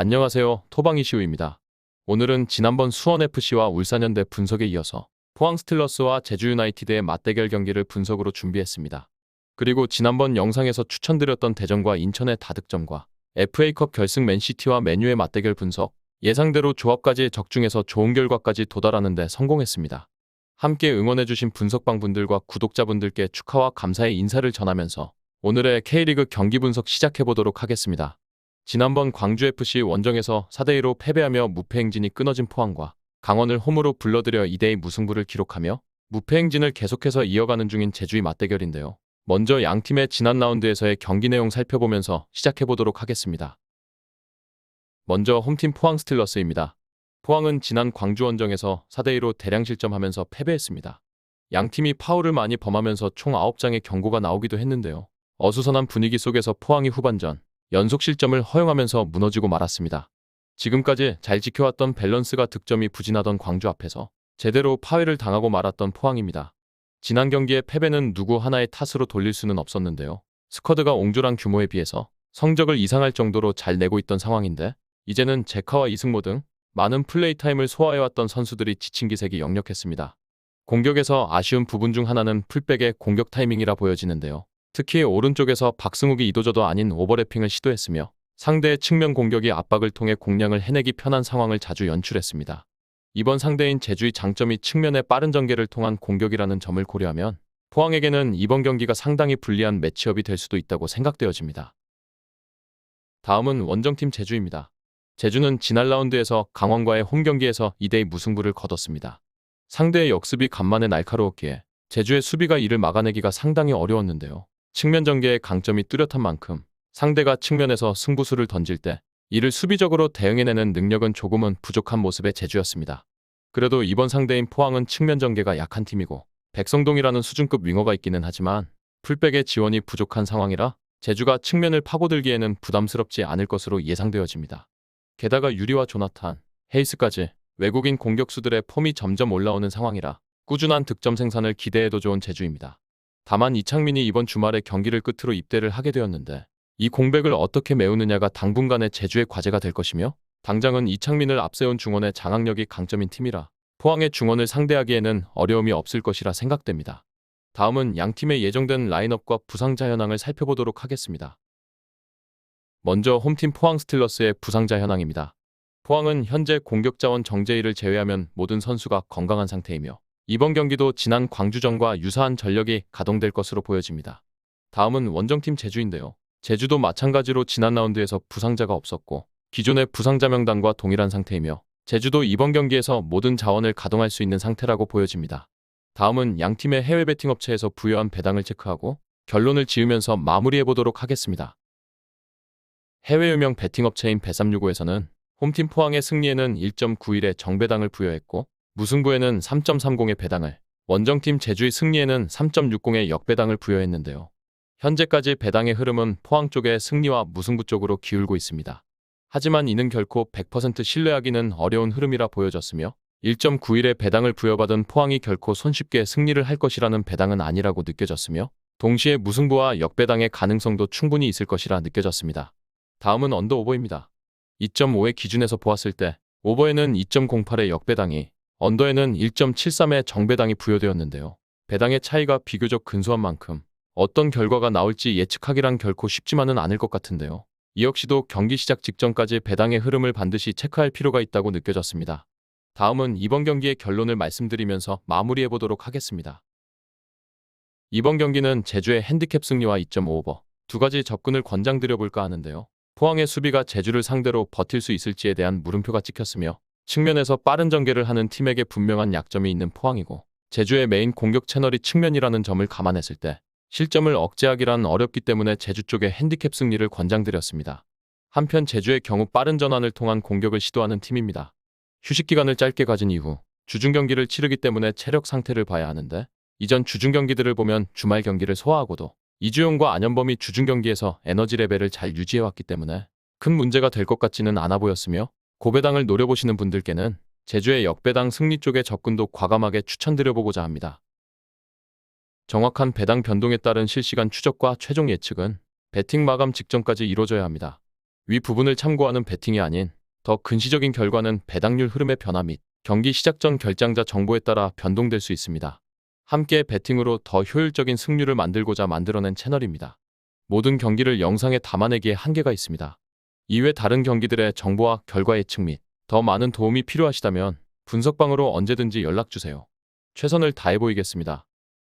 안녕하세요. 토방이시우입니다. 오늘은 지난번 수원FC와 울산현대 분석에 이어서 포항 스틸러스와 제주 유나이티드의 맞대결 경기를 분석으로 준비했습니다. 그리고 지난번 영상에서 추천드렸던 대전과 인천의 다득점과 FA컵 결승 맨시티와 맨유의 맞대결 분석, 예상대로 조합까지 적중해서 좋은 결과까지 도달하는 데 성공했습니다. 함께 응원해주신 분석방분들과 구독자분들께 축하와 감사의 인사를 전하면서 오늘의 K리그 경기 분석 시작해보도록 하겠습니다. 지난번 광주FC 원정에서 4대2로 패배하며 무패 행진이 끊어진 포항과 강원을 홈으로 불러들여 2대2 무승부를 기록하며 무패 행진을 계속해서 이어가는 중인 제주의 맞대결인데요. 먼저 양 팀의 지난 라운드에서의 경기 내용 살펴보면서 시작해보도록 하겠습니다. 먼저 홈팀 포항 스틸러스입니다. 포항은 지난 광주 원정에서 4대2로 대량 실점하면서 패배했습니다. 양 팀이 파울을 많이 범하면서 총 9장의 경고가 나오기도 했는데요. 어수선한 분위기 속에서 포항이 후반전 연속 실점을 허용하면서 무너지고 말았습니다. 지금까지 잘 지켜왔던 밸런스가 득점이 부진하던 광주 앞에서 제대로 파회를 당하고 말았던 포항입니다. 지난 경기의 패배는 누구 하나의 탓으로 돌릴 수는 없었는데요. 스쿼드가 옹졸한 규모에 비해서 성적을 이상할 정도로 잘 내고 있던 상황인데 이제는 제카와 이승모 등 많은 플레이 타임을 소화해왔던 선수들이 지친 기색이 역력했습니다. 공격에서 아쉬운 부분 중 하나는 풀백의 공격 타이밍이라 보여지는데요. 특히 오른쪽에서 박승욱이 이도저도 아닌 오버래핑을 시도했으며 상대의 측면 공격이 압박을 통해 공략을 해내기 편한 상황을 자주 연출했습니다. 이번 상대인 제주의 장점이 측면의 빠른 전개를 통한 공격이라는 점을 고려하면 포항에게는 이번 경기가 상당히 불리한 매치업이 될 수도 있다고 생각되어집니다. 다음은 원정팀 제주입니다. 제주는 지난 라운드에서 강원과의 홈 경기에서 2대2 무승부를 거뒀습니다. 상대의 역습이 간만에 날카로웠기에 제주의 수비가 이를 막아내기가 상당히 어려웠는데요. 측면 전개의 강점이 뚜렷한 만큼 상대가 측면에서 승부수를 던질 때 이를 수비적으로 대응해내는 능력은 조금은 부족한 모습의 제주였습니다. 그래도 이번 상대인 포항은 측면 전개가 약한 팀이고 백성동이라는 수준급 윙어가 있기는 하지만 풀백의 지원이 부족한 상황이라 제주가 측면을 파고들기에는 부담스럽지 않을 것으로 예상되어집니다. 게다가 유리와 조나탄, 헤이스까지 외국인 공격수들의 폼이 점점 올라오는 상황이라 꾸준한 득점 생산을 기대해도 좋은 제주입니다. 다만 이창민이 이번 주말에 경기를 끝으로 입대를 하게 되었는데 이 공백을 어떻게 메우느냐가 당분간의 제주의 과제가 될 것이며 당장은 이창민을 앞세운 중원의 장악력이 강점인 팀이라 포항의 중원을 상대하기에는 어려움이 없을 것이라 생각됩니다. 다음은 양팀의 예정된 라인업과 부상자 현황을 살펴보도록 하겠습니다. 먼저 홈팀 포항 스틸러스의 부상자 현황입니다. 포항은 현재 공격 자원 정재희를 제외하면 모든 선수가 건강한 상태이며 이번 경기도 지난 광주전과 유사한 전력이 가동될 것으로 보여집니다. 다음은 원정팀 제주인데요. 제주도 마찬가지로 지난 라운드에서 부상자가 없었고 기존의 부상자 명단과 동일한 상태이며 제주도 이번 경기에서 모든 자원을 가동할 수 있는 상태라고 보여집니다. 다음은 양팀의 해외 베팅 업체에서 부여한 배당을 체크하고 결론을 지으면서 마무리해보도록 하겠습니다. 해외 유명 베팅 업체인 배365에서는 홈팀 포항의 승리에는 1.91의 정배당을 부여했고 무승부에는 3.30의 배당을 원정팀 제주의 승리에는 3.60의 역배당을 부여했는데요. 현재까지 배당의 흐름은 포항 쪽의 승리와 무승부 쪽으로 기울고 있습니다. 하지만 이는 결코 100% 신뢰하기는 어려운 흐름이라 보여졌으며 1.91의 배당을 부여받은 포항이 결코 손쉽게 승리를 할 것이라는 배당은 아니라고 느껴졌으며 동시에 무승부와 역배당의 가능성도 충분히 있을 것이라 느껴졌습니다. 다음은 언더 오버입니다. 2.5의 기준에서 보았을 때 오버에는 2.08의 역배당이 언더에는 1.73의 정배당이 부여되었는데요. 배당의 차이가 비교적 근소한 만큼 어떤 결과가 나올지 예측하기란 결코 쉽지만은 않을 것 같은데요. 이 역시도 경기 시작 직전까지 배당의 흐름을 반드시 체크할 필요가 있다고 느껴졌습니다. 다음은 이번 경기의 결론을 말씀드리면서 마무리해 보도록 하겠습니다. 이번 경기는 제주의 핸디캡 승리와 2.5오버 두 가지 접근을 권장드려 볼까 하는데요. 포항의 수비가 제주를 상대로 버틸 수 있을지에 대한 물음표가 찍혔으며 측면에서 빠른 전개를 하는 팀에게 분명한 약점이 있는 포항이고 제주의 메인 공격 채널이 측면이라는 점을 감안했을 때 실점을 억제하기란 어렵기 때문에 제주 쪽의 핸디캡 승리를 권장드렸습니다. 한편 제주의 경우 빠른 전환을 통한 공격을 시도하는 팀입니다. 휴식 기간을 짧게 가진 이후 주중 경기를 치르기 때문에 체력 상태를 봐야 하는데 이전 주중 경기들을 보면 주말 경기를 소화하고도 이주용과 안현범이 주중 경기에서 에너지 레벨을 잘 유지해왔기 때문에 큰 문제가 될 것 같지는 않아 보였으며 고배당을 노려보시는 분들께는 제주의 역배당 승리 쪽의 접근도 과감하게 추천드려보고자 합니다. 정확한 배당 변동에 따른 실시간 추적과 최종 예측은 배팅 마감 직전까지 이루어져야 합니다. 위 부분을 참고하는 베팅이 아닌 더 근시적인 결과는 배당률 흐름의 변화 및 경기 시작 전 결장자 정보에 따라 변동될 수 있습니다. 함께 베팅으로 더 효율적인 승률을 만들고자 만들어낸 채널입니다. 모든 경기를 영상에 담아내기에 한계가 있습니다. 이외 다른 경기들의 정보와 결과 예측 및 더 많은 도움이 필요하시다면 분석방으로 언제든지 연락 주세요. 최선을 다해 보이겠습니다.